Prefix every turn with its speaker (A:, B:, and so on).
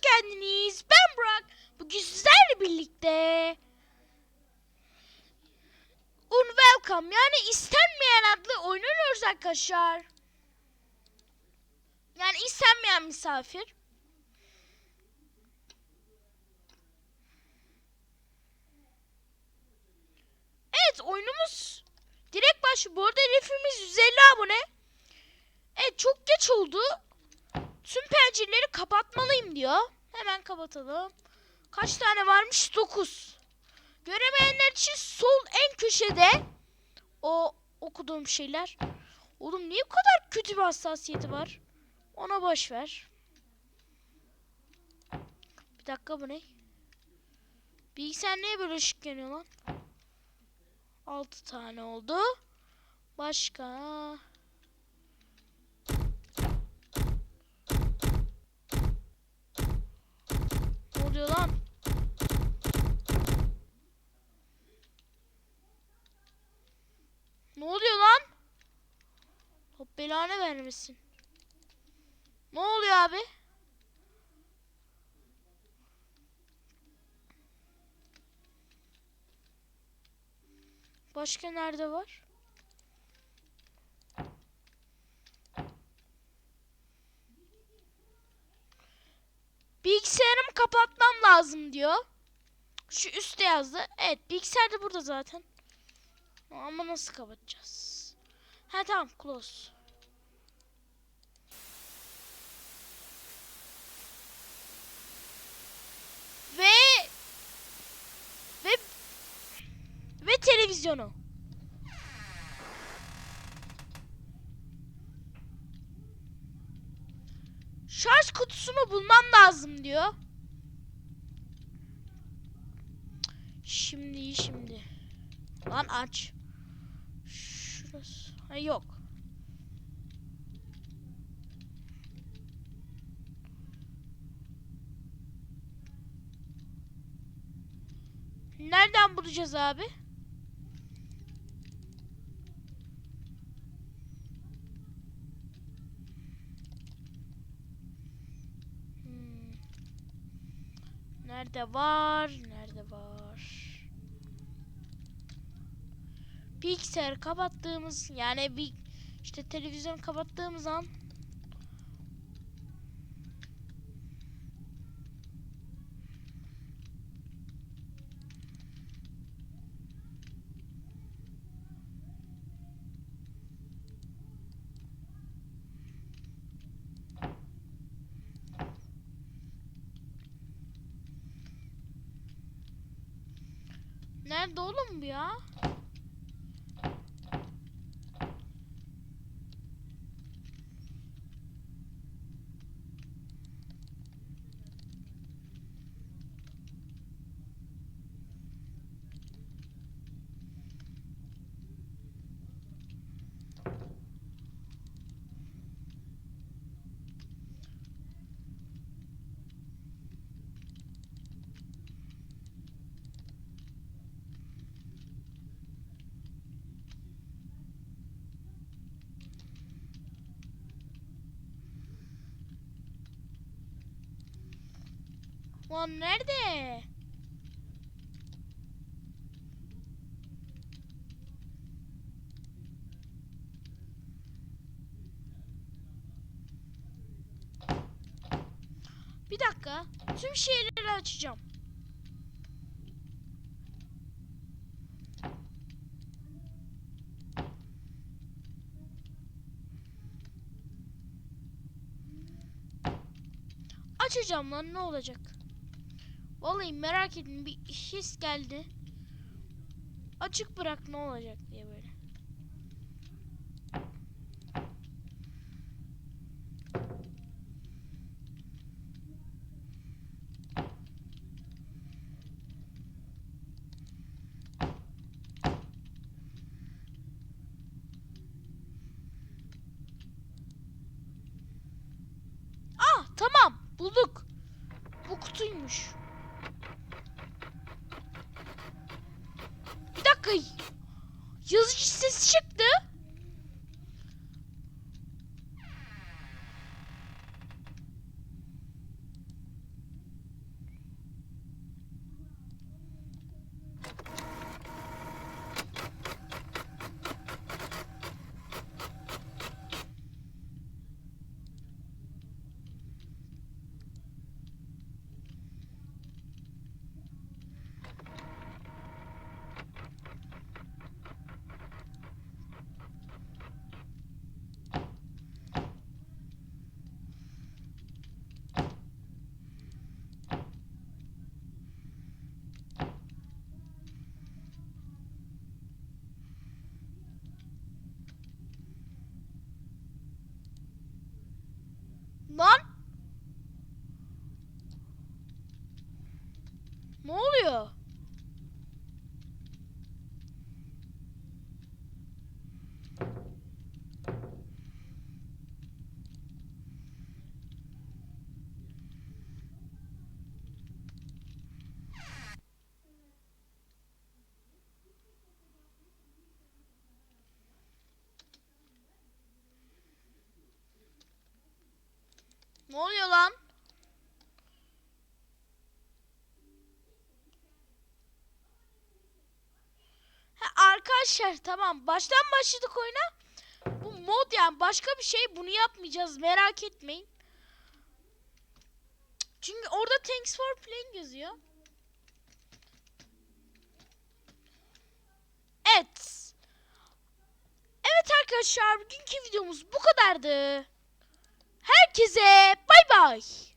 A: geldiniz. Ben Burak. Bugün sizlerle birlikte Unwelcome yani istenmeyen adlı oynuyoruz arkadaşlar. Yani istenmeyen misafir. Evet oyunumuz direkt başlıyor. Bu arada hedefimiz 150 abone. Evet çok geç oldu. Tüm pencereleri kapatmalıyım diyor. Hemen kapatalım. Kaç tane varmış? 9. Göremeyenler için sol en köşede o okuduğum şeyler. Oğlum niye bu kadar kötü bir hassasiyeti var? Ona boş ver. Bir dakika bu ne? Bilgisayar niye böyle ışık yanıyor lan? 6 tane oldu. Başka? Ne oluyor lan? Ne oluyor lan? Hop belanı vermesin. Ne oluyor abi? Başka nerede var? Bilgisayarımı kapatmam lazım diyor. Şu üstte yazdı. Evet bilgisayar da burada zaten. Ama nasıl kapatacağız? Ha tamam close. Televizyonu. Şarj kutusunu bulmam lazım diyor. Şimdi şimdi. Lan aç. Şurası. Ha yok. Nereden bulacağız abi? Nerede var? Nerede var? Bilgisayarı kapattığımız yani bir işte televizyon kapattığımız an Nerede oğlum bu ya? Lan nerede? Bir dakika. Tüm şeyleri açacağım. Açacağım lan ne olacak? Vallahi merak ettim bir his geldi. Açık bırak ne olacak diye böyle. Ah tamam bulduk. Bu kutuymuş. Bir dakika. Yazıcı sesi çıktı. Ne oluyor? Ne oluyor lan? Ha, arkadaşlar tamam baştan başladık oyuna. Bu mod yani başka bir şey bunu yapmayacağız merak etmeyin. Çünkü orada thanks for playing yazıyor. Evet. Evet arkadaşlar bugünkü videomuz bu kadardı. Herkese bay bay.